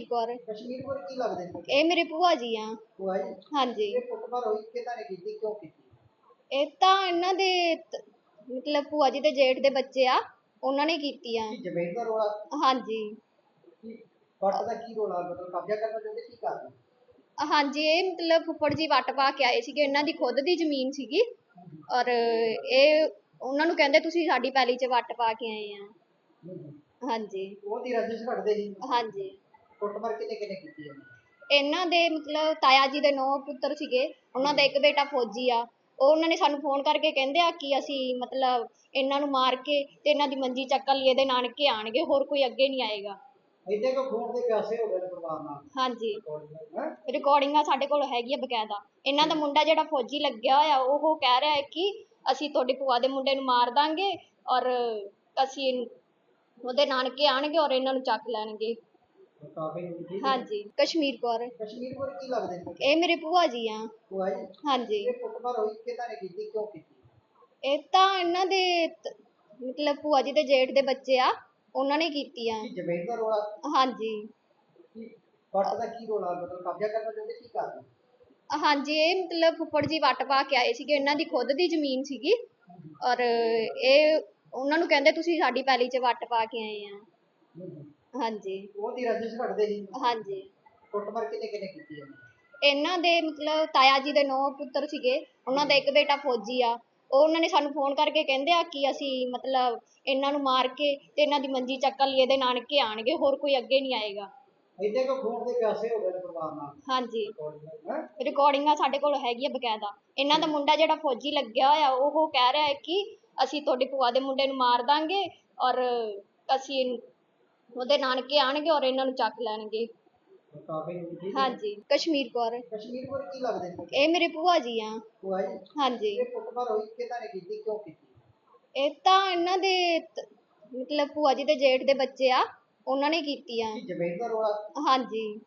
ਕੌਰ। ਕਸ਼ਮੀਰ ਕੀ ਲੱਗਦੇ ਨੇ? ਇਹ ਮੇਰੇ ਭੂਆ ਜੀ ਆ। ਭੂਆ ਜੀ? ਹਾਂਜੀ। ਇਹ ਕੁੱਟਮਾਰ ਹੋਈ ਕਿਹਨਾਂ ਨੇ ਕੀਤੀ? ਕਿਉਂ ਕੀਤੀ? ਇਹ ਤਾਂ ਇਹਨਾਂ ਦੇ ਤ- ਮਤਲਬ ਭੂਆ ਜੀ ਦੇ ਜੇਠ ਦੇ ਬੱਚੇ ਆ ਉਹਨਾਂ ਨੇ ਕੀਤੀ ਆ। ਕੀ ਜ਼ਮੀਨ ਦਾ ਰੋਲਾ? ਹਾਂਜੀ। ਕੀ ਵੱਟ ਦਾ ਕੀ ਰੋਲਾ? ਮਤਲਬ ਕਬਜ਼ਾ ਕਰਨਾ ਚਾਹੁੰਦੇ ਕੀ ਕਰਦੇ ਹਾਂਜੀ ਇਹ ਮਤਲਬ ਫੁੱਫੜ ਜੀ ਵੱਟ ਪਾ ਕੇ ਆਏ ਸੀਗੇ ਇਹਨਾਂ ਦੀ ਖੁਦ ਦੀ ਜ਼ਮੀਨ ਸੀਗੀ। ਔਰ ਇਹ ਉਹਨਾਂ ਨੂੰ ਕਹਿੰਦੇ ਤੁਸੀਂ ਸਾਡੀ ਪੈਲੀ 'ਚ ਵੱਟ ਪਾ ਕੇ ਆਏ ਆ। ਹਾਂਜੀ। ਉਹਦੀ ਰਜਿਸ ਰੱਖਦੇ ਸੀ। ਹਾਂਜੀ। ਕੁੱਟਮਾਰ ਕਿੰਨੇ ਕਿੰਨੇ ਕੀਤੀ ਹੈ? ਇਹਨਾਂ ਦੇ ਮਤਲਬ ਤਾਇਆ ਜੀ ਦੇ ਨੌ ਪੁੱਤਰ ਸੀਗੇ ਉਹਨਾਂ ਦਾ ਇੱਕ ਬੇਟਾ ਫੌਜੀ ਆ। ਉਹ ਉਹਨਾਂ ਨੇ ਸਾਨੂੰ ਫੋਨ ਕਰਕੇ ਕਹਿੰਦੇ ਆ ਕਿ ਅਸੀਂ ਮਤਲਬ ਇਹਨਾਂ ਨੂੰ ਮਾਰ ਕੇ ਤੇ ਇਹਨਾਂ ਦੀ ਮੰਜੀ ਚੱਕਣ ਲਈ ਇਹਦੇ ਨਾਨਕੇ ਆਣਗੇ ਹੋਰ ਕੋਈ ਅੱਗੇ ਨਹੀਂ ਆਏਗਾ। ਇੰਨੇ ਕੋ ਖੂਨ ਦੇ ਪਿਆਸੇ ਹੋ ਗਏ ਨੇ ਪਰਿਵਾਰ ਨਾਲ? ਹਾਂਜੀ। ਹੈ? ਰਿਕਾਰਡਿੰਗਾਂ ਸਾਡੇ ਕੋਲ ਹੈਗੀ ਆ ਬਕਾਇਦਾ। ਇਹਨਾਂ ਦਾ ਮੁੰਡਾ ਜਿਹੜਾ ਫੌਜੀ ਲੱਗਿਆ ਹੋਇਆ ਉਹ ਕਹਿ ਰਿਹਾ ਹੈ ਕਿ ਅਸੀਂ ਤੁਹਾਡੀ ਭੂਆ ਦੇ ਮੁੰਡੇ ਨੂੰ ਮਾਰ ਦਾਂਗੇ ਔਰ ਅਸੀਂ ਉਹਦੇ ਨਾਨਕੇ ਆਣਗੇ ਔਰ ਇਹਨਾਂ ਨੂੰ ਚੱਕ ਲੈਣਗੇ। ਹਾਂਜੀ ਕਸ਼ਮੀਰ ਕੌਰ। ਕਸ਼ਮੀਰ ਕੋਲ ਕੀ ਲੱਗਦੇ ਨੇ? ਇਹ ਮੇਰੇ ਭੂਆ ਜੀ ਆ। ਭੂਆ ਜੀ? ਹਾਂਜੀ। ਇਹ ਕੁੱਟਮਾਰ ਹੋਈ ਕਿਹਨਾਂ ਨੇ ਕੀਤੀ ਕਿਉਂ ਕੀਤੀ? ਇਹ ਤਾਂ ਇਹਨਾਂ ਦੇ ਤ- ਮਤਲਬ ਭੂਆ ਜੀ ਦੇ ਜੇਠ ਦੇ ਬੱਚੇ ਆ ਉਹਨਾਂ ਨੇ ਕੀਤੀ ਆ। ਕੀ ਜ਼ਮੀਨ ਦਾ ਰੋਲਾ? ਹਾਂਜੀ। ਕੀ ਵੱਟ ਦਾ ਕੀ ਰੋਲਾ? ਮਤਲਬ ਕਬਜ਼ਾ ਕਰਨਾ ਚਾਹੁੰਦੇ ਕੀ ਕਰਦੇ ਹਾਂਜੀ ਇਹ ਮਤਲਬ ਫੁੱਫੜ ਜੀ ਵੱਟ ਪਾ ਕੇ ਆਏ ਸੀਗੇ ਇਹਨਾਂ ਦੀ ਖੁਦ ਦੀ ਜ਼ਮੀਨ ਸੀਗੀ। ਔਰ ਇਹ ਉਹਨਾਂ ਨੂੰ ਕਹਿੰਦੇ ਤੁਸੀਂ ਸਾਡੀ ਪੈਲੀ 'ਚ ਵੱਟ ਪਾ ਕੇ ਆਏ ਆ। ਹਾਂਜੀ। ਉਹਦੀ ਰਜਿਸ ਰੱਖਦੇ ਸੀ? ਹਾਂਜੀ। ਕੁੱਟਮਾਰ ਕਿੰਨੇ ਕਿੰਨੇ ਕੀਤੀ ਹੈ ਇਹਨਾਂ ਦੇ ਮਤਲਬ ਤਾਇਆ ਜੀ ਦੇ ਨੌ ਪੁੱਤਰ ਸੀਗੇ। ਉਹਨਾਂ ਦਾ ਇੱਕ ਬੇਟਾ ਫੌਜੀ ਆ। ਉਹ ਉਹਨਾਂ ਨੇ ਸਾਨੂੰ ਫੋਨ ਕਰਕੇ ਕਹਿੰਦੇ ਆ ਕਿ ਅਸੀਂ ਮਤਲਬ ਇਹਨਾਂ ਨੂੰ ਮਾਰ ਕੇ ਤੇ ਇਹਨਾਂ ਦੀ ਮੰਜੀ ਚੱਕਣ ਲਈ ਇਹਦੇ ਨਾਨਕੇ ਆਣਗੇ ਹੋਰ ਕੋਈ ਅੱਗੇ ਨਹੀਂ ਆਏਗਾ। ਇੰਨੇ ਕੋ ਖੂਨ ਦੇ ਪਿਆਸੇ ਹੋ ਗਏ ਨੇ ਪਰਿਵਾਰ ਨਾਲ। ਹਾਂਜੀ। ਹੈ? ਰਿਕਾਰਡਿੰਗਾਂ ਸਾਡੇ ਕੋਲ ਹੈਗੀ ਆ ਬਕਾਇਦਾ। ਇਹਨਾਂ ਦਾ ਮੁੰਡਾ ਜਿਹੜਾ ਫੌਜੀ ਲੱਗਿਆ ਹੋਇਆ ਉਹ ਕਹਿ ਰਿਹਾ ਹੈ ਕਿ ਅਸੀਂ ਤੁਹਾਡੀ ਭੂਆ ਦੇ ਮੁੰਡੇ ਨੂੰ ਮਾਰ ਦਾਂਗੇ ਔਰ ਅਸੀਂ ਉਹਦੇ ਨਾਨਕੇ ਆਣਗੇ ਔਰ ਇਹਨਾਂ ਨੂੰ ਚੱਕ ਲੈਣਗੇ। ਹਾਂਜੀ ਕਸ਼ਮੀਰ ਕੌਰ। ਕਸ਼ਮੀਰ ਕੋਲ ਕੀ ਲੱਗਦੇ ਨੇ? ਇਹ ਮੇਰੇ ਭੂਆ ਜੀ ਆ। ਜੀ? ਹਾਂਜੀ। ਇਹ ਕੁੱਟਮਾਰ ਹੋਈ ਕਿਹਨਾਂ ਨੇ ਕੀਤੀ ਕਿਉਂ ਕੀਤੀ? ਇਹ ਤਾਂ ਇਹਨਾਂ ਦੇ ਤ- ਮਤਲਬ ਭੂਆ ਜੀ ਦੇ ਜੇਠ ਦੇ ਬੱਚੇ ਆ ਉਹਨਾਂ ਨੇ ਕੀਤੀ ਆ। ਕੀ ਜ਼ਮੀਨ ਦਾ ਰੋਲਾ? ਹਾਂਜੀ।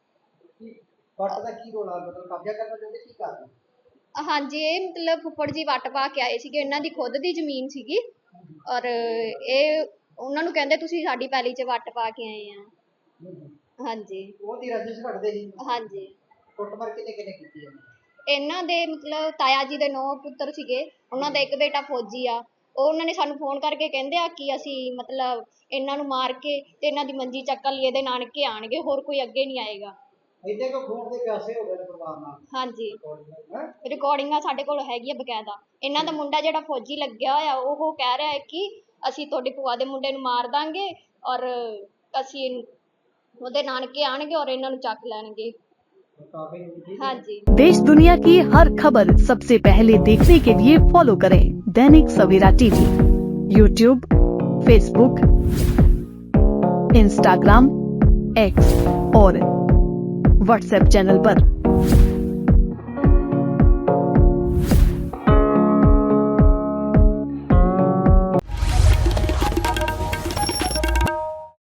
ਕੀ ਵੱਟ ਦਾ ਕੀ ਰੋਲਾ? ਮਤਲਬ ਕਬਜ਼ਾ ਕਰਨਾ ਚਾਹੁੰਦੇ ਕੀ ਕਰਦੇ? ਹਾਂਜੀ ਇਹ ਮਤਲਬ ਫੁੱਫੜ ਜੀ ਵੱਟ ਪਾ ਕੇ ਆਏ ਸੀਗੇ ਇਹਨਾਂ ਦੀ ਖੁਦ ਦੀ ਜ਼ਮੀਨ ਸੀਗੀ। ਔਰ ਇਹ ਉਹਨਾਂ ਨੂੰ ਕਹਿੰਦੇ ਤੁਸੀਂ ਸਾਡੀ ਪੈਲੀ 'ਚ ਵੱਟ ਪਾ ਕੇ ਆਏ ਆ। ਹਾਂਜੀ। ਰਜਿਸ ਸੀ ਹਾਂਜੀ। ਕੁੱਟਮਾਰ ਕਿੰਨੇ ਕਿੰਨੇ ਕੀਤੀ ਹੈ ਇਹਨਾਂ ਦੇ ਮਤਲਬ ਤਾਇਆ ਜੀ ਦੇ ਨੌ ਪੁੱਤਰ ਸੀਗੇ। ਉਹਨਾਂ ਦਾ ਇੱਕ ਬੇਟਾ ਫੌਜੀ ਆ। ਉਹ ਉਹਨਾਂ ਨੇ ਸਾਨੂੰ ਫੋਨ ਕਰਕੇ ਕਹਿੰਦੇ ਆ ਕਿ ਅਸੀਂ ਮਤਲਬ ਇਹਨਾਂ ਨੂੰ ਮਾਰ ਕੇ ਤੇ ਇਹਨਾਂ ਦੀ ਮੰਜੀ ਚੱਕਣ ਲਈ ਇਹਦੇ ਨਾਨਕੇ ਆਣਗੇ ਹੋਰ ਕੋਈ ਅੱਗੇ ਨਹੀਂ ਆਏਗਾ। ਇੰਨੇ ਕੋ ਖੂਨ ਦੇ ਪਿਆਸੇ ਹੋ ਗਏ ਨੇ ਪਰਿਵਾਰ ਨਾਲ? ਹਾਂਜੀ। ਹੈ? ਰਿਕਾਰਡਿੰਗਾਂ ਸਾਡੇ ਕੋਲ ਹੈਗੀ ਆ ਬਕਾਇਦਾ। ਇਹਨਾਂ ਦਾ ਮੁੰਡਾ ਜਿਹੜਾ ਫੌਜੀ ਲੱਗਿਆ ਹੋਇਆ ਉਹ ਕਹਿ ਰਿਹਾ ਹੈ ਕਿ ਅਸੀਂ ਤੁਹਾਡੀ ਭੂਆ ਦੇ ਮੁੰਡੇ ਨੂੰ ਮਾਰ ਦਾਂਗੇ ਔਰ ਅਸੀਂ ਉਹਦੇ ਨਾਨਕੇ ਆਣਗੇ ਔਰ ਇਹਨਾਂ ਨੂੰ ਚੱਕ ਲੈਣਗੇ ਕਾਫੀ ਠੀਕ ਹੈ ਹਾਂਜੀ देश दुनिया की हर खबर सबसे पहले देखने के लिए फॉलो करें Dainik Savera TV YouTube Facebook Instagram X और व्हाट्सएप चैनल पर।